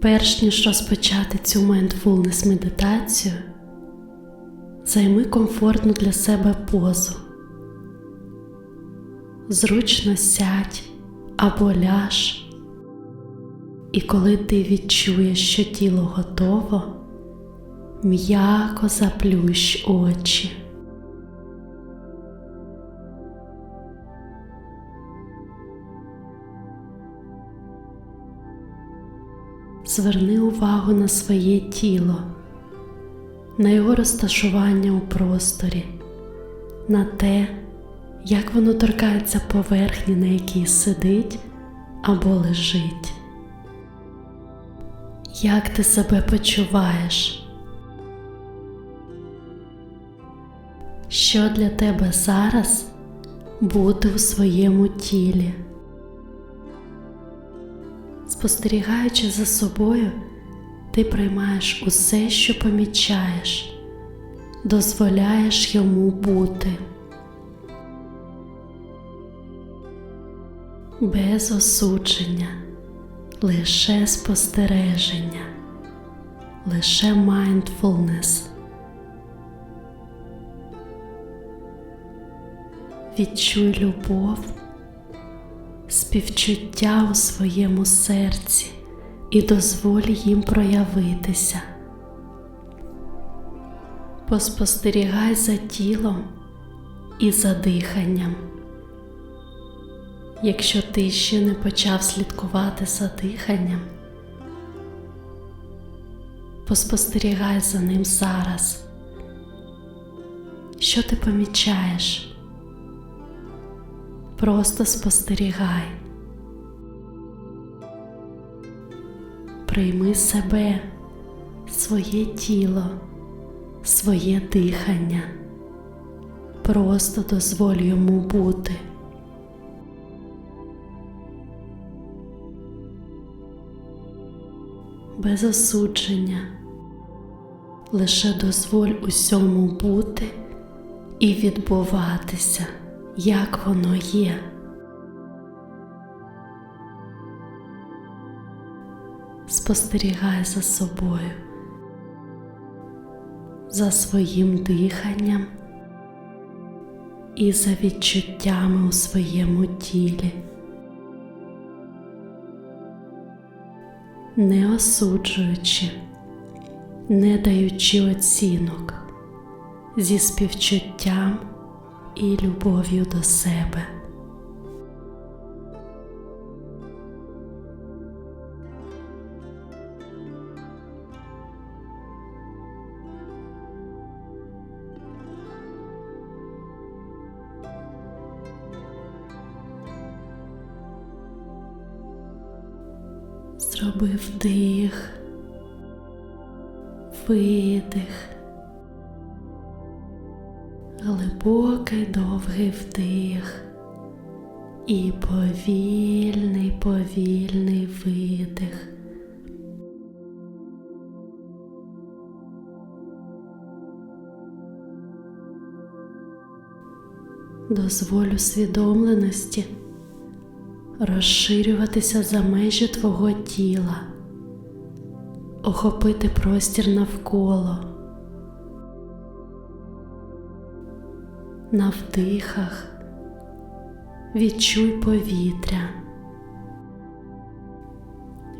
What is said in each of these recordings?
Перш ніж розпочати цю mindfulness медитацію, займи комфортну для себе позу. Зручно сядь або ляж, і коли ти відчуєш, що тіло готово, м'яко заплющ очі. Зверни увагу на своє тіло, на його розташування у просторі, на те, як воно торкається поверхні, на якій сидить або лежить. Як ти себе почуваєш? Що для тебе зараз бути у своєму тілі? Спостерігаючи за собою, ти приймаєш усе, що помічаєш, дозволяєш йому бути. Без осудження, лише спостереження, лише mindfulness. Відчуй любов співчуття у своєму серці і дозволь їм проявитися. Поспостерігай за тілом і за диханням. Якщо ти ще не почав слідкувати за диханням, поспостерігай за ним зараз. Що ти помічаєш? Просто спостерігай. Прийми себе, своє тіло, своє дихання. Просто дозволь йому бути. Без осудження. Лише дозволь усьому бути і відбуватися як воно є. Спостерігай за собою, за своїм диханням і за відчуттями у своєму тілі, не осуджуючи, не даючи оцінок зі співчуттям і любов'ю до себе. Зроби вдих, видих глибокий довгий вдих і повільний, повільний видих. Дозволь усвідомленості розширюватися за межі твого тіла, охопити простір навколо. На вдихах, відчуй повітря,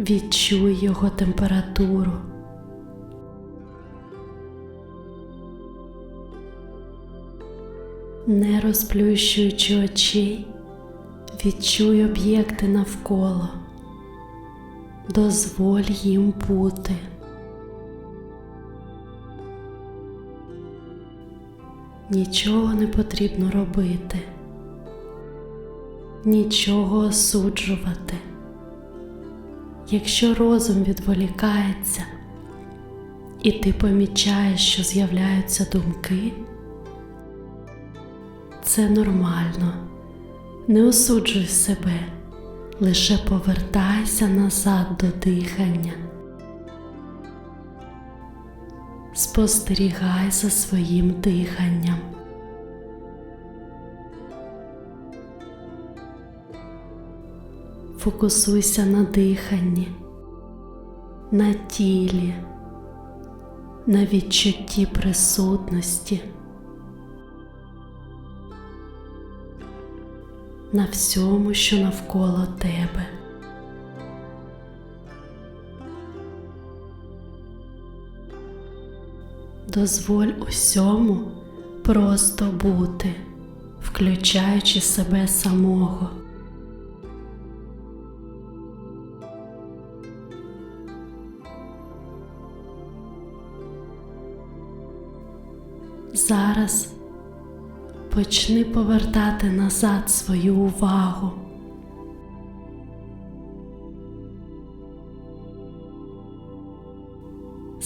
відчуй його температуру. Не розплющуючи очей, відчуй об'єкти навколо, дозволь їм бути. Нічого не потрібно робити, нічого осуджувати. Якщо розум відволікається, і ти помічаєш, що з'являються думки, це нормально, не осуджуй себе, лише повертайся назад до дихання. Спостерігай за своїм диханням. Фокусуйся на диханні, на тілі, на відчутті присутності, на всьому, що навколо тебе. Дозволь усьому просто бути, включаючи себе самого. Зараз почни повертати назад свою увагу.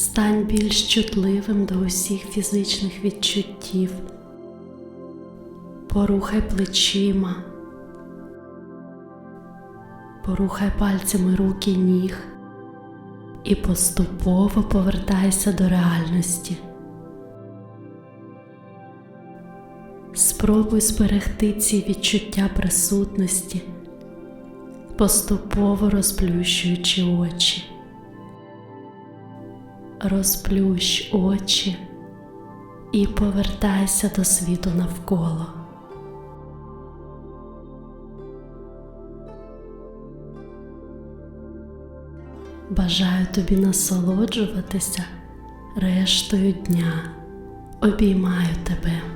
Стань більш чутливим до усіх фізичних відчуттів. Порухай плечима, порухай пальцями руки ніг і поступово повертайся до реальності. Спробуй зберегти ці відчуття присутності, поступово розплющуючи очі. Розплющ очі і повертайся до світу навколо. Бажаю тобі насолоджуватися рештою дня. Обіймаю тебе.